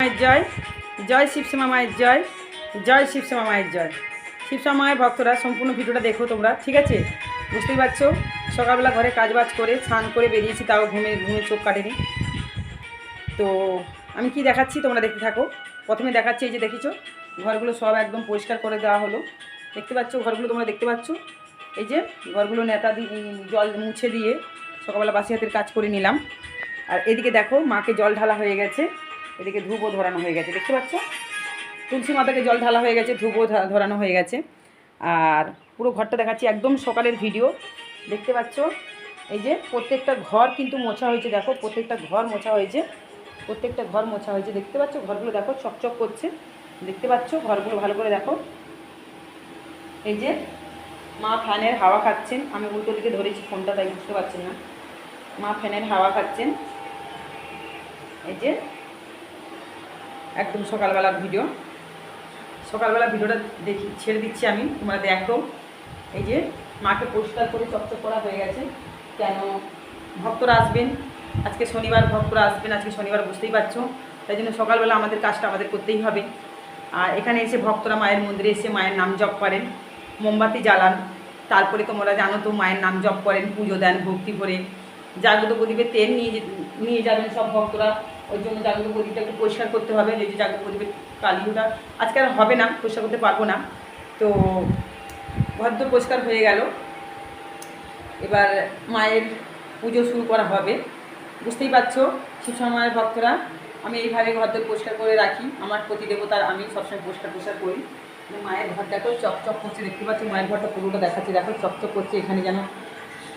মায়ের জয়। জয় শিবশ্যামা মায়ের জয়। জয় শিবশ্যামা মায়ের জয়। শিবশ্যামা মায়ের ভক্তরা, সম্পূর্ণ ভিডিওটা দেখো তোমরা, ঠিক আছে? বুঝতেই পারছ? সকালবেলা ঘরে কাজবাজ করে, স্নান করে বেরিয়েছি, তাও ঘুমে ঘুমে চোখ কাটেনি। তো আমি কি দেখাচ্ছি তোমরা দেখতে থাকো। প্রথমে দেখাচ্ছি এই যে দেখেছ? ঘরগুলো সব একদম পরিষ্কার করে দেওয়া হলো। দেখতে পাচ্ছ? ঘরগুলো তোমরা দেখতে পাচ্ছ? এই যে ঘরগুলো নেতা জল মুছে দিয়ে সকালবেলা বাসি হাতের কাজ করে নিলাম। আর এদিকে দেখো, মাকে জল ঢালা হয়ে গেছে। এদিকে ধূপও ধরানো হয়ে গেছে, দেখতে পাচ্ছ? তুলসী মাতাকে জল ঢালা হয়ে গেছে, ধূপও ধরানো হয়ে গেছে। আর পুরো ঘরটা দেখাচ্ছি, একদম সকালের ভিডিও। দেখতে পাচ্ছ? এই যে প্রত্যেকটা ঘর কিন্তু মোছা হয়েছে, দেখো, প্রত্যেকটা ঘর মোছা হয়েছে, প্রত্যেকটা ঘর মোছা হয়েছে। দেখতে পাচ্ছ? ঘরগুলো দেখো, চকচক করছে। দেখতে পাচ্ছ? ঘরগুলো ভালো করে দেখো। এই যে মা ফ্যানের হাওয়া খাচ্ছেন। আমি উল্টো দিকে ধরেছি ফোনটা, তাই বুঝতে পারছেন না। মা ফ্যানের হাওয়া খাচ্ছেন। এই যে একদম সকালবেলার ভিডিও সকালবেলা ভিডিওটা দেখি, ছেড়ে দিচ্ছি আমি, তোমরা দেখো। এই যে, মাকে পরিষ্কার করে চকচক করা হয়ে গেছে। কেন ভক্তরা আসবেন? আজকে শনিবার ভক্তরা আসবেন, আজকে শনিবার বুঝতেই পারছ। তাই জন্য সকালবেলা আমাদের কাজটা আমাদের করতেই হবে। আর এখানে এসে ভক্তরা মায়ের মন্দিরে এসে মায়ের নাম জপ করেন, মোমবাতি জ্বালান। তারপরে তোমরা জানো তো, মায়ের নাম জপ করেন, পুজো দেন, ভক্তি ভরে। জাগ্রত প্রদীপের তেল নিয়ে নিয়ে যাবেন সব ভক্তরা, ওই জন্য জাগ্রত প্রদীপটা একটু পরিষ্কার করতে হবে যে জাগ্রত প্রদীপের কালিওটা। আজকে আর হবে না, পরিষ্কার করতে পারব না। তো ভদ্র পরিষ্কার হয়ে গেল। এবার মায়ের পুজো শুরু করা হবে। বুঝতেই পারছ শিবসময় মায়ের ভক্তরা, আমি এইভাবে ঘরদোর পরিষ্কার করে রাখি। আমার প্রতি দেবতার, আমি সবসময় পরিষ্কার পরিষ্কার করি। মায়ের ঘরটাকেও চকচক করছে, দেখতে পাচ্ছি, মায়ের ঘরটা পুরোটা দেখাচ্ছি, দেখো, চকচক করছে, এখানে যেন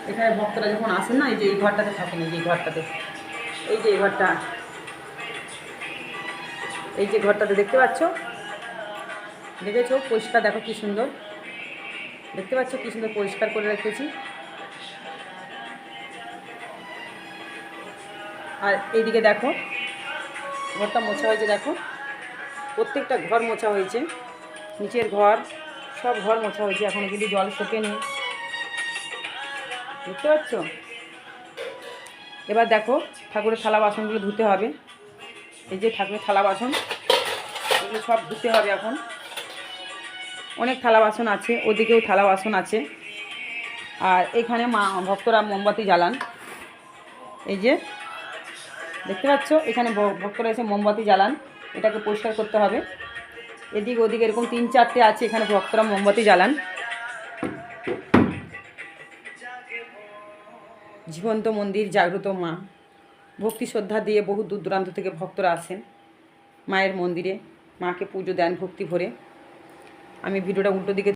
এখানে ভক্তরা যখন আসেন না, এই যে এই ঘরটাতে থাকেন, এই যে ঘরটাতে। এই যে এই ঘরটা। এই যে ঘরটাতে দেখতে পাচ্ছ? দেখেছ? পরিষ্কার, দেখো কি সুন্দর। দেখতে পাচ্ছ কি সুন্দর পরিষ্কার করে রেখেছি? আর এইদিকে দেখো, ঘরটা মোছা হয়েছে, দেখো। প্রত্যেকটা ঘর মোছা হয়েছে। নিচের ঘর, সব ঘর মোছা হয়েছে। এখনও কিন্তু জল শোকেনি। দেখতে পাচ্ছ এবার দেখো, ঠাকুরের থালা বাসনগুলো ধুতে হবে। এই যে ঠাকুরের থালা বাসন, এগুলো সব ধুতে হবে এখন। অনেক থালা বাসন আছে, ওদিকেও থালা বাসন আছে। আর এখানে মা, ভক্তরা মোমবাতি জ্বালান। এই যে, দেখতে পাচ্ছ? এখানে ভক্তরা এসে মোমবাতি জ্বালান। এটাকে পরিষ্কার করতে হবে। এদিক ওদিকে এরকম তিন চারটে আছে, এখানে ভক্তরা মোমবাতি জ্বালান। জীবন্ত মন্দির, জাগ্রত মা। ভক্তি শ্রদ্ধা দিয়ে বহু দূর দূরান্ত থেকে ভক্তরা আসেন মায়ের মন্দিরে। মাকে পুজো দেন ভক্তি ভরে। আমি ভিডিওটা উল্টো দিকে